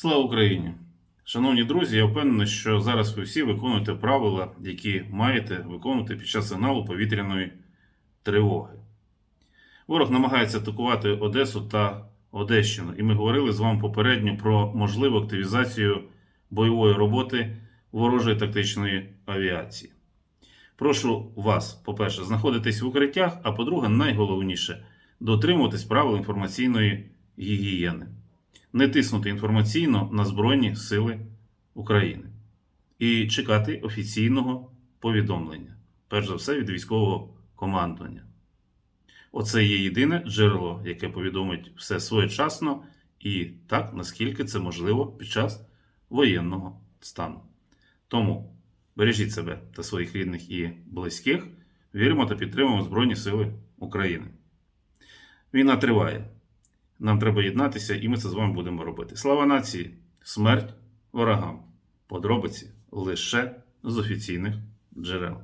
Слава Україні! Шановні друзі, я впевнений, що зараз ви всі виконуєте правила, які маєте виконувати під час сигналу повітряної тривоги. Ворог намагається атакувати Одесу та Одещину, і ми говорили з вами попередньо про можливу активізацію бойової роботи ворожої тактичної авіації. Прошу вас, по-перше, знаходитись в укриттях, а по-друге, найголовніше дотримуватись правил інформаційної гігієни не тиснути інформаційно на Збройні Сили України і чекати офіційного повідомлення, перш за все від військового командування. Оце є єдине джерело, яке повідомить все своєчасно і так, наскільки це можливо під час воєнного стану. Тому бережіть себе та своїх рідних і близьких, віримо та підтримуємо Збройні Сили України. Війна триває. Нам треба єднатися, і ми це з вами будемо робити. Слава нації, смерть ворогам. Подробиці лише з офіційних джерел.